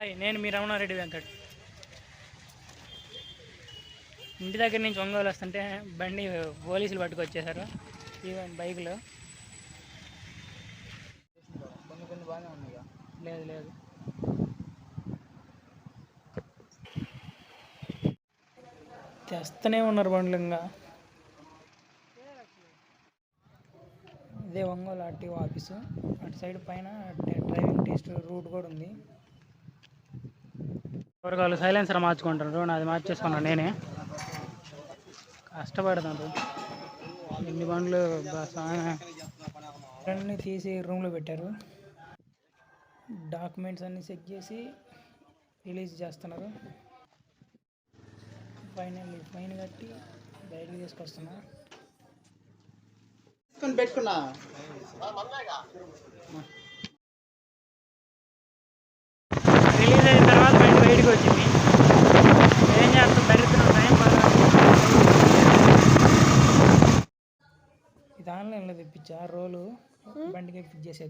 Hi, నేను మీ రమణారెడ్డి వెంకట్. ఇంటి దగ్గర నుంచి ఒంగోలు వస్తుంటే బండి పోలీసులు పట్టుకొచ్చేసారు ఈవెన్ బైక్లో. కొన్ని కొన్ని బాగానే లేదు లేదు. తెస్తూనే ఉన్నారు బండ్లు ఇంకా. ఇదే ఒంగోలు ఆర్టీఓ ఆఫీసు. అటు సైడ్ పైన డ్రైవింగ్ టెస్ట్ రూట్ కూడా ఉంది. కూరగాయలు సైలెన్సర్ మార్చుకుంటారు నాది మార్చేసుకున్నాను నేనే. కష్టపడతాను ఎన్ని బండ్లు బా అన్నీ తీసి రూమ్లో పెట్టారు. డాక్యుమెంట్స్ అన్నీ చెక్ చేసి రిలీజ్ చేస్తున్నారు. ఫైనల్లీ ఫైన్ కట్టి బయటకు తీసుకొస్తున్నా. పెట్టుకున్నా. ఆన్లైన్లో తెప్పించా రోలు బండికి ఫిట్ చేసేది.